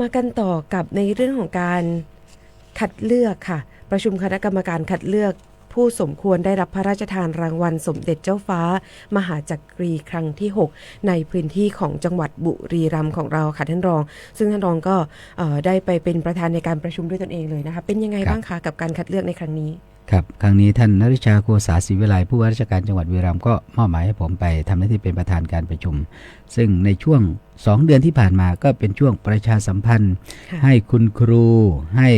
มากันต่อกับในเรื่องของการคัดเลือกค่ะ ประชุมคณะกรรมการคัดเลือก ผู้สมควรได้รับพระราชทานรางวัลสมเด็จเจ้าฟ้า มหาจักรีครั้งที่ 6 ในพื้นที่ของจังหวัดบุรีรัมย์ของเราค่ะท่านรอง ซึ่งท่านรองก็ได้ไปเป็นประธานในการประชุมด้วยตนเองเลยนะคะ เป็นยังไงบ้างคะกับการคัดเลือกในครั้งนี้ ครับครั้งนี้ท่านนริชาโกษาศรีวิไลผู้ว่าราชการจังหวัดบุรีรัมย์ก็มอบหมายให้ผมไปทำหน้าที่เป็นประธานการประชุม ซึ่งในช่วง 2 เดือนที่ผ่านมาก็เป็นช่วงประชาสัมพันธ์ค่ะให้คุณครูให้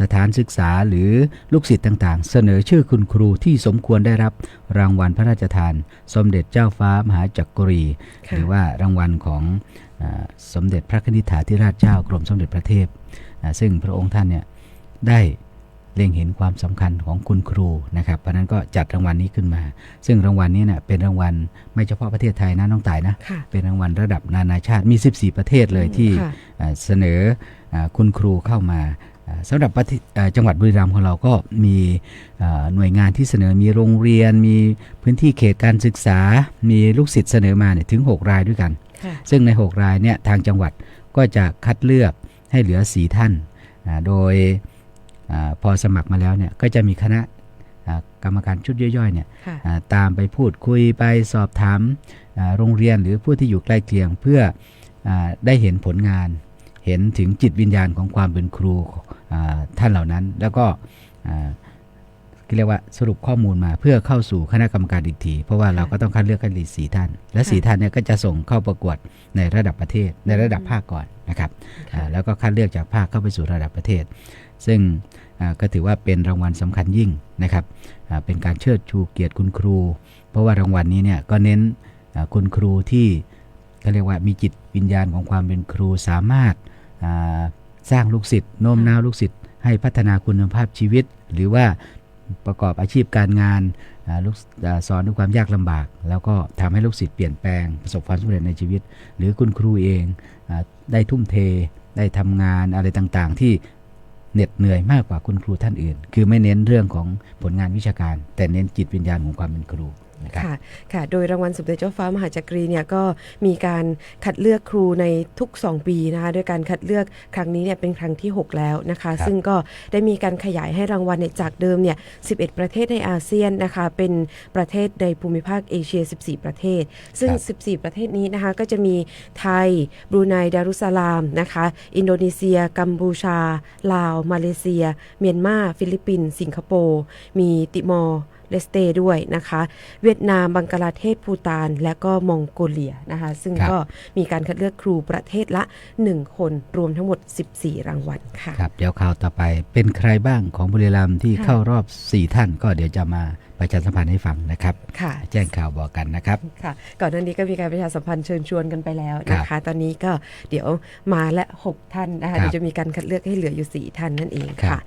สถานศึกษาหรือลูกศิษย์ต่างๆ เสนอชื่อคุณครูที่สมควรได้รับรางวัลพระราชทาน สมเด็จเจ้าฟ้ามหาจักรีค่ะหรือว่ารางวัลของอาสมเด็จพระนิธิถาธิราชเจ้ากรมสมเด็จพระเทพอ่าซึ่งพระองค์ท่านเนี่ยได้ เล็งเห็นความสำคัญของคุณครูนะครับ เพราะฉะนั้นก็จัดรางวัลนี้ขึ้นมา ซึ่งรางวัลนี้เน่ยเป็นรางวัลไม่เฉพาะประเทศไทยนะน้องต่ายนะค่ะเป็นรางวัลระดับนานาชาติมี 14 ประเทศเลยที่ค่ะอ่าเสนออาคุณครูเข้ามาอ่าสำหรับประเทศอ่าจังหวัดบุรีรัมย์ของเราก็มีอ่าหน่วยงานที่เสนอมีโรงเรียน มีพื้นที่เขตการศึกษา มีลูกศิษย์เสนอมาเนี่ยถึง 6 รายด้วยกันค่ะซึ่งใน 6 รายเนี่ยทางจังหวัดก็จะคัดเลือกให้เหลือ4ท่านอ่าโดยอา พอสมัครมาแล้วเนี่ยก็จะมีคณะอ่ากรรมการชุดย่อยๆเนี่ยค่ะอ่าตามไปพูดคุยไปสอบถามอ่าโรงเรียนหรือผู้ที่อยู่ใกล้เคียงเพื่ออาได้เห็นผลงาน เห็นถึงจิตวิญญาณของความเป็นครูอ่าท่านเหล่านั้น แล้วก็อ่าเรียกว่าสรุปข้อมูลมาเพื่อเข้าสู่คณะกรรมการอีกที เพราะว่าเราก็ต้องคัดเลือกกันอีกสี่ท่าน และสี่ท่านเนี่ยก็จะส่งเข้าประกวดในระดับประเทศในระดับภาคก่อนนะครับค่ะอ่าแล้วก็คัดเลือกจากภาคเข้าไปสู่ระดับประเทศ ซึ่งก็ถือว่าเป็นรางวัลสำคัญยิ่งนะครับเป็นการเชิดชูเกียรติคุณครู เพราะว่ารางวัลนี้เนี่ยก็เน้นคุณครูที่เขาเรียกว่ามีจิตวิญญาณของความเป็นครูสามารถสร้างลูกศิษย์โน้มน้าวลูกศิษย์ให้พัฒนาคุณภาพชีวิต หรือว่าประกอบอาชีพการงานลูกสอนด้วยความยากลำบาก แล้วก็ทำให้ลูกศิษย์เปลี่ยนแปลงประสบความสำเร็จในชีวิต หรือคุณครูเองได้ทุ่มเทได้ทำงานอะไรต่างๆ ที่ เหน็ดเหนื่อยมากกว่าคุณครูท่านอื่น คือไม่เน้นเรื่องของผลงานวิชาการ แต่เน้นจิตวิญญาณของความเป็นครู นะครับค่ะค่ะ โดยรางวัลสมเด็จเจ้าฟ้ามหาจักรีเนี่ยก็มีการคัดเลือกครูในทุก 2 ปีนะคะโดยการคัดเลือกครั้งนี้เนี่ยเป็นครั้งที่ 6 แล้วนะคะครับซึ่งก็ได้มีการขยายให้รางวัลเนี่ยจากเดิมเนี่ย 11 ประเทศในอาเซียนนะคะ เป็นประเทศในภูมิภาคเอเชีย 14 ประเทศ ซึ่ง 14 ประเทศนี้นะคะก็จะมีไทย บรูไน ดารุสสลามนะคะ อินโดนีเซีย กัมพูชา ลาว มาเลเซีย เมียนมา ฟิลิปปินส์ สิงคโปร์ มีติมอร์ เลสเตด้วยนะคะ เวียดนามบังกลาเทศภูตาน และก็มองโกเลียนะคะ ซึ่งครับก็มีการคัดเลือกครูประเทศละ 1 คนรวมทั้งหมด 14 รางวัลค่ะครับเดี๋ยวข่าวต่อไปเป็นใครบ้างของบุรีรัมย์ที่ค่ะเข้ารอบ 4 ท่านก็เดี๋ยวจะมาประชาสัมพันธ์ให้ฟังนะครับค่ะแจ้งข่าวบอกกันนะครับค่ะก่อนหน้านี้ก็มีการประชาสัมพันธ์เชิญชวนกันไปแล้วนะครัคะบตอนนี้ก็เดี๋ยวมาและ 6 ท่านนะคะครับเดี๋ยวจะมีการคัดเลือกให้เหลืออยู่ 4 ท่านนั่นเองครับค่ะ